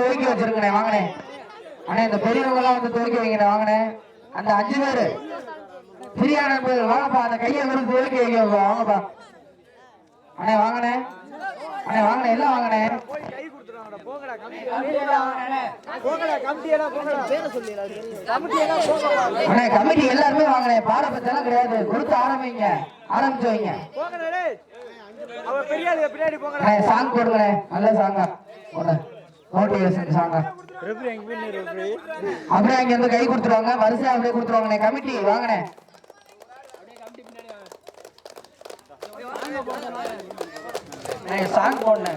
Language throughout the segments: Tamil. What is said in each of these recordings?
துவக்கி வச்சிருக்கேன் வாங்கண்ணே அண்ணே இந்த பெரியவங்க எல்லாம் வந்து துவக்கி வைங்கண்ணே வாங்கண்ணே அந்த அஞ்சு பேரு. ஃப்ரீயான பேர் வாங்கப்பா அந்த கையை வந்து துவக்கி வைங்க வாங்கப்பா. அண்ணே வாங்கண்ணே அண்ணே வாங்கண்ணே எல்லாம் அண்ணே கமிட்டி எல்லாருமே வாங்கண்ணே பாரபட்சம் கிடையாது. கொடுத்து ஆரம்பிங்க. ஆரம்பிச்சு வைங்க அண்ணே சாங் போடுங்கண்ணே. நல்ல சாங்கா ஒண்ணு மோட்டிவேஷன் சாங்கா. அப்படியே அங்க இருந்து கை கொடுத்துருவாங்க. வரிசையா அப்படியே கொடுத்துருவாங்கண்ணே. கமிட்டி வாங்கண்ணே. சாங் போடுண்ணே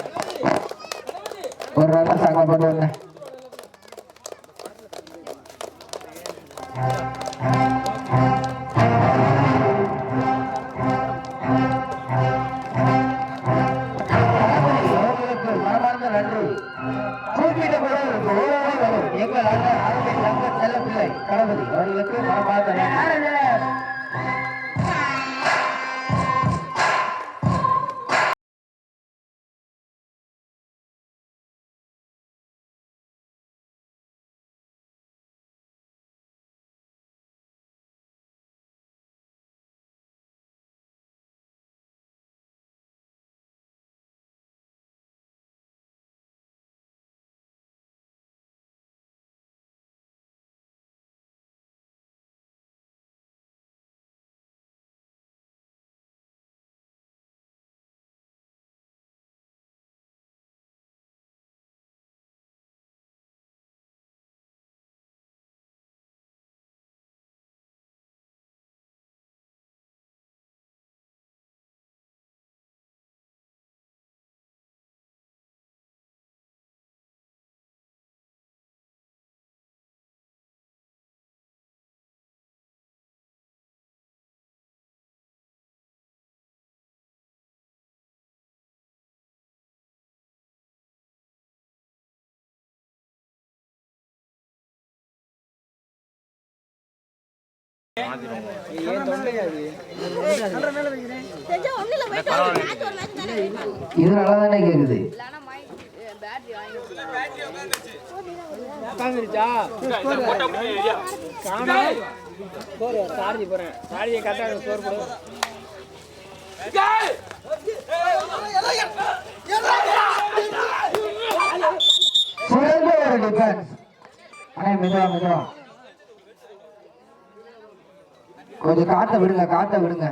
ஒரு நல்ல சாங்கா போட்டு வந்தேன். தானே கேக்குது? சார்ஜ் போறேன் சார்ஜ் கரெக்டாக ஸ்டோர் போடு சிறந்த ஒரு டிஃபென்ஸ் கொஞ்சம் காத்த விடுங்க காத்த விடுங்க.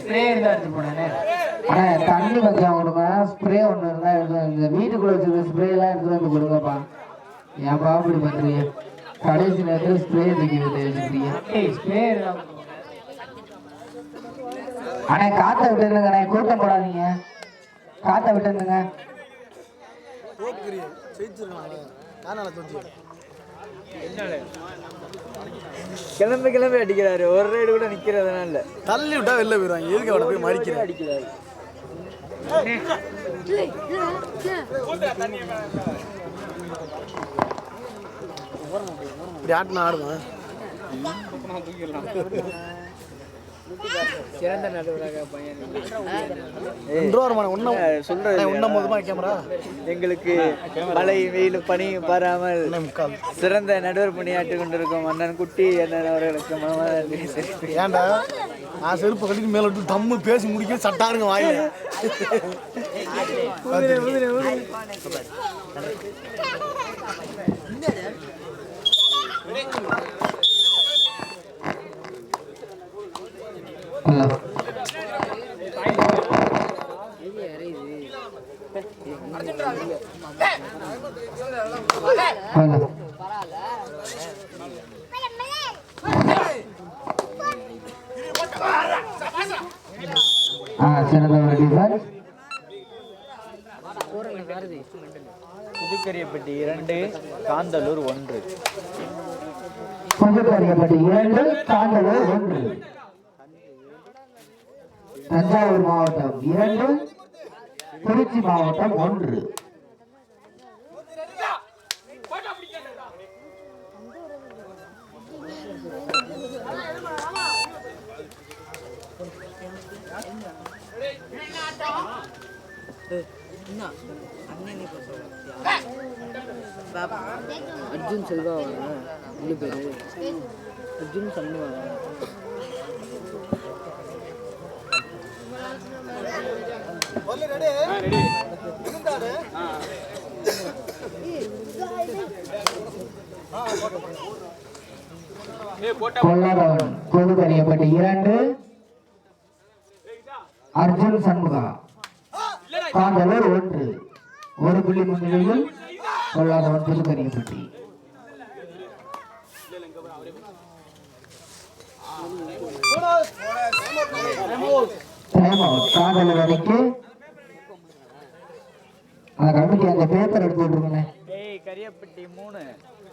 ஸ்ப்ரே இருந்தா எடுத்து போனேன் அண்ணே. தண்ணி கொஞ்சம் கொடுங்க. ஸ்ப்ரே ஒன்று இருந்தா இந்த வீட்டுக்குள்ள வச்சிருக்க ஸ்ப்ரே எல்லாம் எடுத்து வந்து கொடுங்கப்பா. என் அப்படி பண்றீங்க. கடைசி நேரத்தில் ஸ்ப்ரே தூக்கி ஸ்ப்ரே அண்ணே காத்த விட்டுருங்க அண்ணே. கூட்டம் போடாதீங்க. காத்த விட்டுருங்க கிளம்பி கிளம்பி அடிக்கிறாரு. ஒரு ரைடு கூட நிக்கிறதுனால இல்ல. தள்ளி விட்டா வெளில போயிடுவாங்க. எதுக்கு அவனை போய் மடிக்கிறேன் அடிக்கிறாரு. இப்படி ஆட்டினா ஆடுவேன் சிறந்த நடுவராக பையன் வருமானம் எங்களுக்கு மழை வெயில் பனியும் பாராமல் சிறந்த நடுவர் பணியாற்றி கொண்டிருக்கும் அண்ணன் குட்டி அண்ணன் அவர்களுக்கு மனமார்ந்த நன்றி ஏன்டா நான் செருப்பு கட்டிட்டு மேல விட்டு தம்மு பேசி முடிக்க சட்டாருங்க வாயில ஆ சிறந்த ஒரு புதுக்கரியப்பட்டி இரண்டு காந்தலூர் ஒன்று புதுக்கரியப்பட்டி இரண்டு காந்தலூர் ஒன்று. தஞ்சாவூர் மாவட்டம் இரண்டு திருச்சி மாவட்டம் ஒன்று. அர்ஜுன் செல்வா ரெண்டு பேரு அர்ஜுன் சண்முகா பொல்லாதவன் கோதுகரியப்பட்டு இரண்டு. அர்ஜுன் சண்முகா. காந்தலூர் ஒன்று. ஒரு புள்ளி முன்னிலையில் பொல்லாதவன் புதுக்கரியப்பட்டி காதலர் அணிக்கு அந்த கமிட்டி அந்த பேப்பர் எடுத்து விட்டுருங்க ஏய் கரியப்பட்டி மூணு.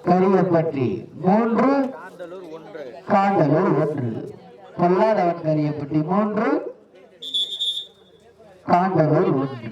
கரியப்பட்டி மூன்று. காந்தலூர் ஒன்று. காந்தலூர் ஒன்று. பொல்லாதவன் கரியப்பட்டி மூன்று. காந்தலூர் ஒன்று.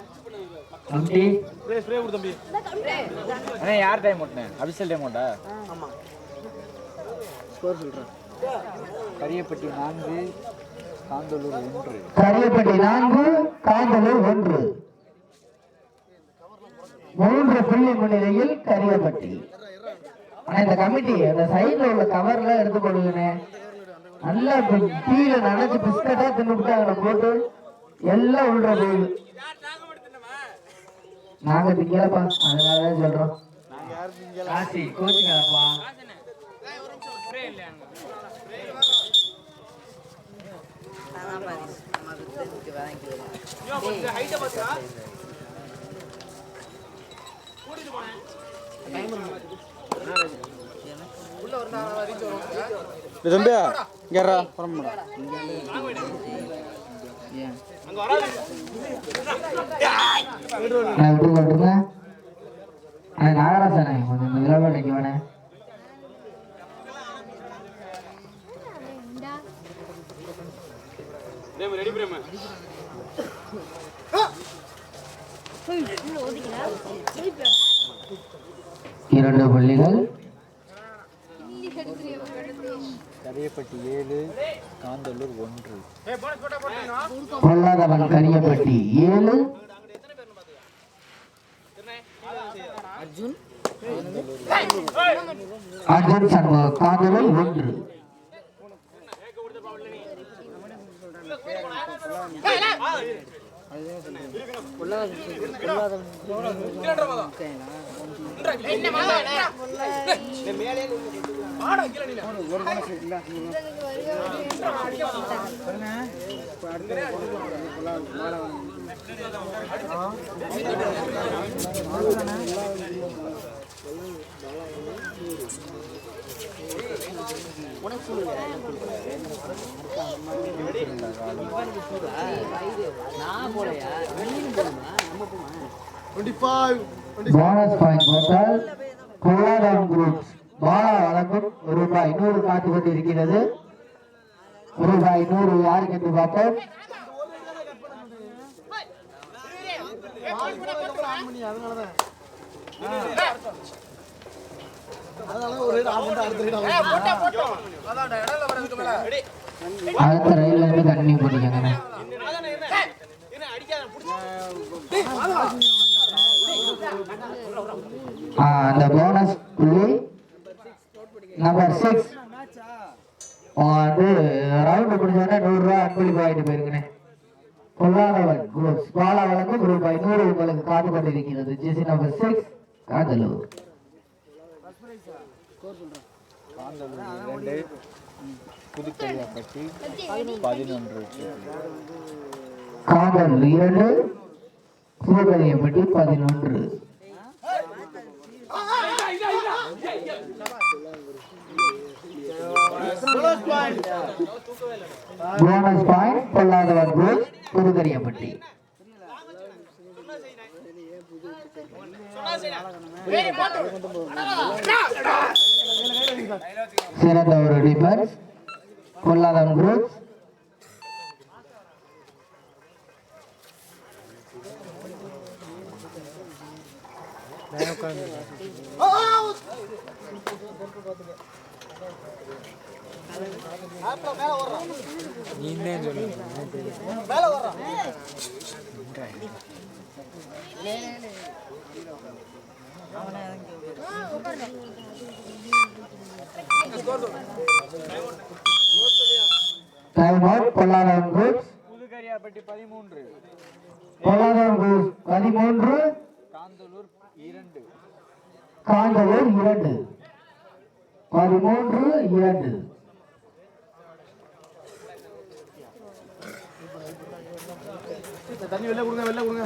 அண்ணா யார் டைம் ஓட்டினேன் அபிஷியல் டைம் ஓட்டா? ஸ்கோர் சொல்கிறேன் கரியப்பட்டி நான்கு காந்தலூர் ஒன்று. கரியப்பட்டி நான்கு காந்தலூர் ஒன்று. மூன்று புள்ளி முன்னிலையில் கரியப்பட்டி. ஆனா இந்த கமிட்டி அந்த சைடுல உள்ள கவர்ல எடுத்து கொடுங்கண்ணே நல்லா டீல நினைச்சு பிஸ்கட்டா தின்னுட்டாங்க போட்டு எல்லாம் உள்ள போகுது. நாங்க திங்கலப்பா அதனாலதான் சொல்றோம். காசி கோச்சுக்காதப்பா. தம்பியா? கேரா நாகராசனே கொஞ்சம் இந்த விழாவில் நிற்க இரண்டு பள்ளிகள் கரியப்பட்டி ஏழு காந்தலூர் ஒன்று பொல்லாதவன் கரியப்பட்டி ஏழு அர்ஜுன் சண்முக காதலல் ஒன்று டுவெண்ட்டி ஃபைவ் போனஸ் பாயிண்ட் போட்டால் பொருளாதாரம் குரூப் பாலா வழங்கும் ரூபாய் நூறு காத்து கொண்டு இருக்கிறது ரூபாய் நூறு யாருக்கு என்று பார்ப்போம். அடுத்த ரயில் வந்து அடுத்த ரயில்ல கண்டினியூ பண்ணிக்கோங்க அந்த போனஸ் புள்ளி நம்பர் சிக்ஸ் வந்து ரவுண்ட் முடிஞ்சோடனே நூறுரூவா அன்பளிப்பு ஆகிட்டு போயிருக்கேன் பொல்லாதவன் குரூப் பாலா வழங்கும் ரூபாய் நூறு உங்களுக்கு காத்து கொண்டிருக்கிறது ஜிசி நம்பர் சிக்ஸ் காதலூர் காந்தலூர் பதினொன்று காதல் இரண்டு சிவகரியப்பட்டி பதினொன்று bonus point bonus point Polladhavan சிறந்த ஒரு defence Polladhavan group time out Polladhavan group Pudukariyapatti பதிமூன்று பொல்லாதவன் பதிமூன்று. காந்தலூர் இரண்டு. காந்தலூர் இரண்டு. பதிமூன்று இரண்டு. தண்ணி வெளில கொடுங்க வெளில கொடுங்க.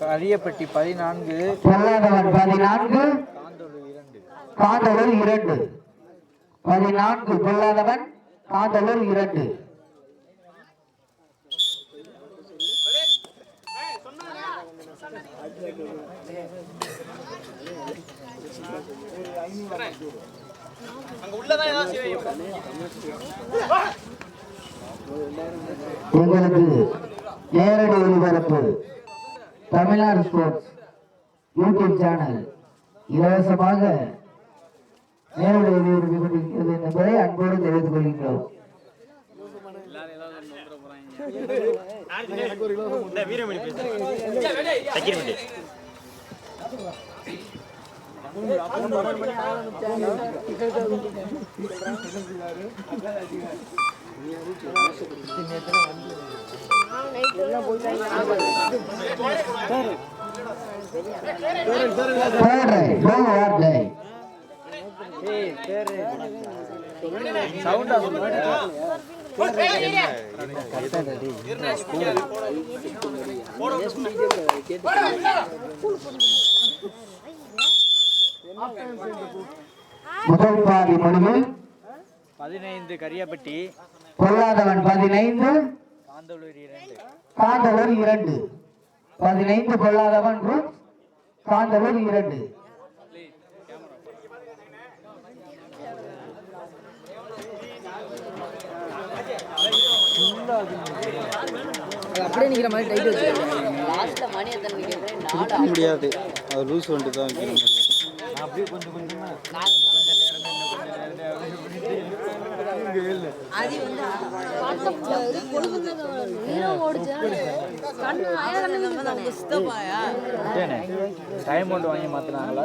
அரியப்பட்டி பதினான்கு. பதினான்கு. காந்தலூர் இரண்டு. இரண்டு. பதினான்கு பொல்லாதவன். காதலர் இரண்டு. எங்களுக்கு நேரடி ஒளிபரப்பு தமிழ்நாடு ஸ்போர்ட்ஸ் யூடியூப் சேனல் இலவசமாக நேரடி ஒளிபரப்பு கொண்டிருக்கிறது என்பதை அன்போடு தெரிவித்துக் கொள்கின்றோம் Third right, சவுண்டா முதல் பாதி முடிவில் பதினைந்து கரியப்பட்டி பொல்லாதவன் பதினைந்து காந்தலூர் இரண்டு. காந்தலூர் இரண்டு. பதினைந்து பொல்லாதவன் காந்தலூர் இரண்டு. அப்படியே மாதிரி டைட் நாலு முடியாது. அது லூஸ் வந்துட்டு தான் அப்படியே கொஞ்சம் கொஞ்சமா டைம் வாங்கி மாத்தினாங்களா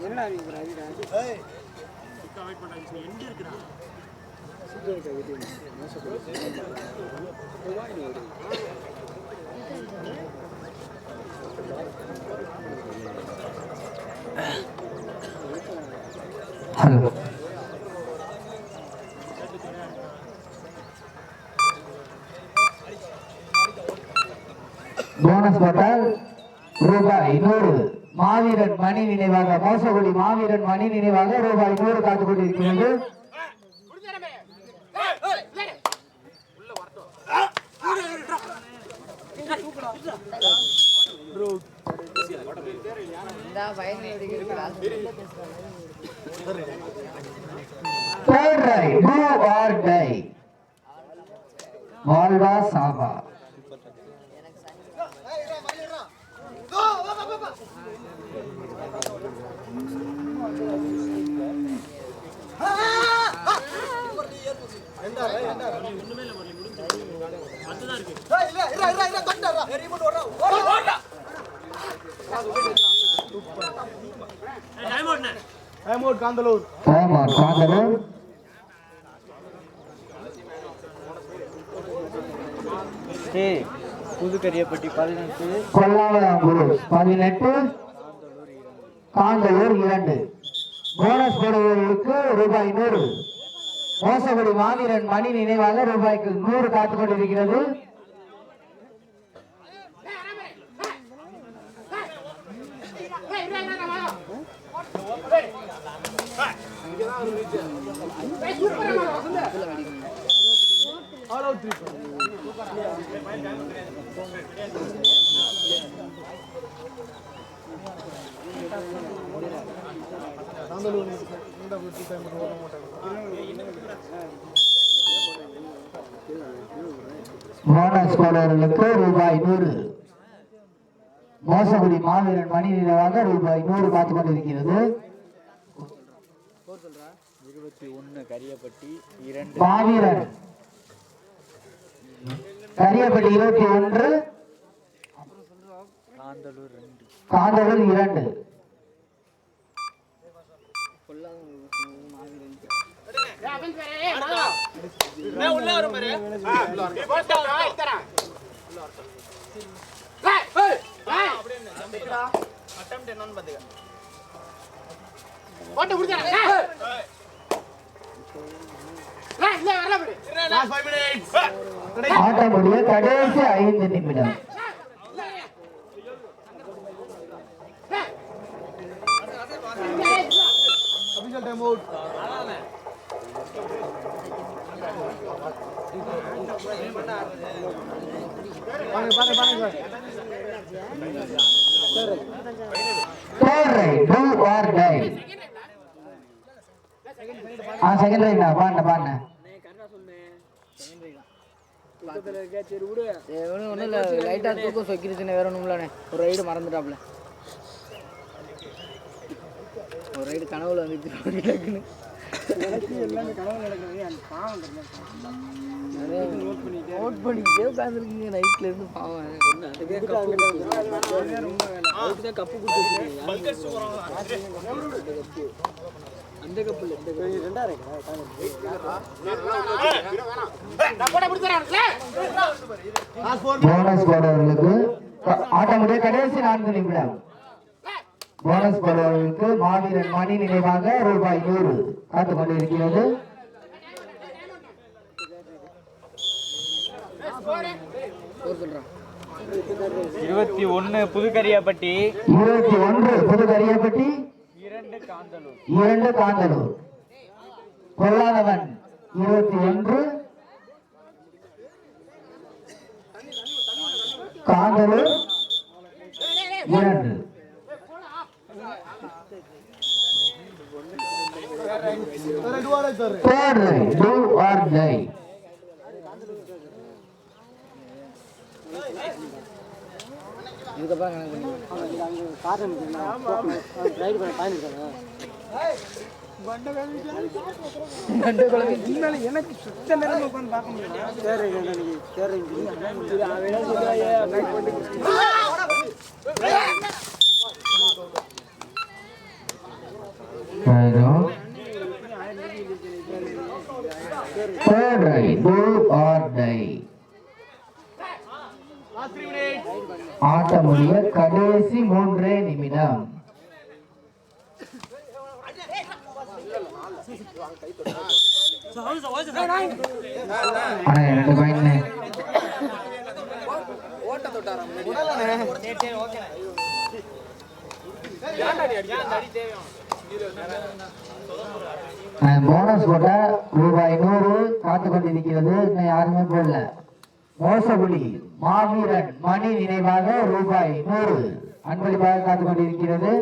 என்ன ஹலோ. போட்டால் ரூபாய் நூறு மாவீரன் மணி நினைவாக மோசகுடி மாவீரன் மணி நினைவாக ரூபாய் நூறு காத்துக் கொண்டிருக்கிறது. வாழ்வா சாவா time out Kanthalur time Kanthalur Pudukariyapatti பதினெட்டு பதினெட்டு. காந்தலூர் இரண்டு போனஸ் போடுபவர்களுக்கு ரூபாய் நூறு மோசப்படி மாவீரன் மணி நினைவாக ரூபாய்க்கு நூறு காத்துக் கொண்டிருக்கிறது ஆல் அவுட் த்ரீ காந்தலூர் இந்த டூ டைம் ஓட மாட்டாங்க போனஸ் போடுபவர்களுக்கு ரூபாய் நூறு. மோசகுடி மாவீரன் மணி நினைவாக ரூபாய் நூறு காத்துக் கொண்டிருக்கிறது. இருபத்தி ஒன்று கரியப்பட்டி இரண்டு மாவீரன். கரியப்பட்டி இருபத்தி ஒன்று. காந்தலூர் இரண்டு. லாஸ்ட் ஃபைவ் ஆட்டமுடைய கடைசி ஐந்து நிமிடம். செகண்ட் டைம் பாண்ட பாண்ட ஒன்றும் ஒன்றும் இல்லை. லைட்டாக தூக்கம் சொக்கிருச்சுன்னு வேற ஒன்றும் இல்லைண்ணே. ஒரு ரைடு மறந்துட்டாப்ல. ஒரு ரைடு கனவுல வந்துச்சு. ஒரு டக்குன்னு நோட் பண்ணிக்கிட்டே உட்காந்துருக்கீங்க நைட்ல இருந்து பாவம் கப்பு அந்த போனஸ் போடுறவர்களுக்கு ஆட்டமுடைய கடைசி நான்கு நிமிடம். போனஸ் போடுறவர்களுக்கு மாவீரன் மணி நினைவாக ரூபாய் நூறு காத்துக் கொண்டிருக்கிறது. இருபத்தி ஒன்று புதுக்கரியப்பட்டி. இருபத்தி ஒன்று புதுகரியப்பட்டி இரண்டு காந்தலூர். பொல்லாதவன் இருபத்தி ஒன்று. காந்தலூர் இரண்டு. Third do or die. இதுக்கப்புறம் கணக்கு பண்ணி எனக்கு சுத்த நேரம் உட்காந்து பார்க்க த்ரீ மினிட்ஸ் ஆட்டமுடிய கடைசி மூன்றே நிமிடம். ரெண்டு போனஸ் போட்ட ரூபாய் நூறு காத்து கொண்டிருக்கிறது இன்னும் யாருமே போடல. மோச மாவீரன் மணி நினைவாக ரூபாய் நூறு. அன்பளிப்பாக காத்து கொண்டிருக்கிறது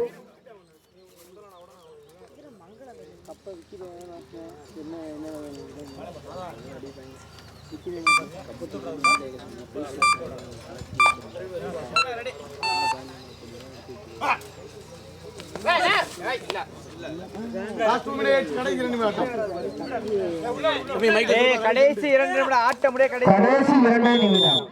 கடைசி இரண்டு நிமிடம் ஆட்ட முடிய கடைசி கடைசி இரண்டே நிமிடம்.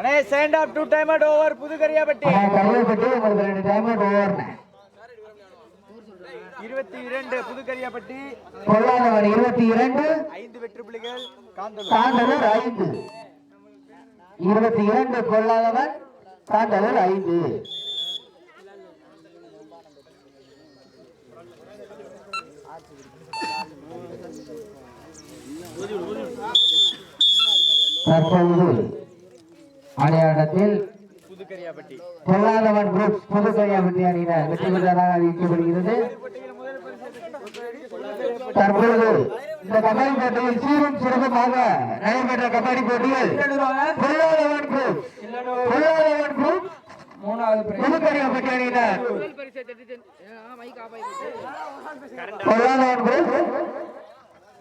அண்ணே stand up to time at over Pudukariyapatti. ஆனா கருவேப்பட்டு உங்களுக்கு ரெண்டு டைம் ஓவர்னே இருபத்தி இரண்டு புதுக்கரியாப்பட்டி. பொருளாதார இருபத்தி இரண்டு. ஐந்து வெற்றி புள்ளிகள் காந்தலூர் காந்தலூர் ஐந்து. இருபத்தி இரண்டு பொருளாதவன் காந்தலூர் ஐந்து. தற்பொழுது அடையாளத்தில் புதுக்கரியாப்பட்டி. பொருளாதவன் குரூப் புதுக்கரியாபட்டி அணியினர். வெற்றி பெற்றதாக அறிவிக்கப்படுகிறது. தற்பொழுது இந்த கபடி போட்டியில் சீரும் சிறப்புமாக நடைபெற்ற கபடி போட்டியில் பொருளாதவன் குரூப் பொருளாதவன் குரூப் மூணாவது புதுக்கரியாபட்டி அணியினர். குரூப்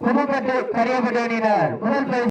புதுக்கட்டு கரியாபட்டி அணியினர். முதல்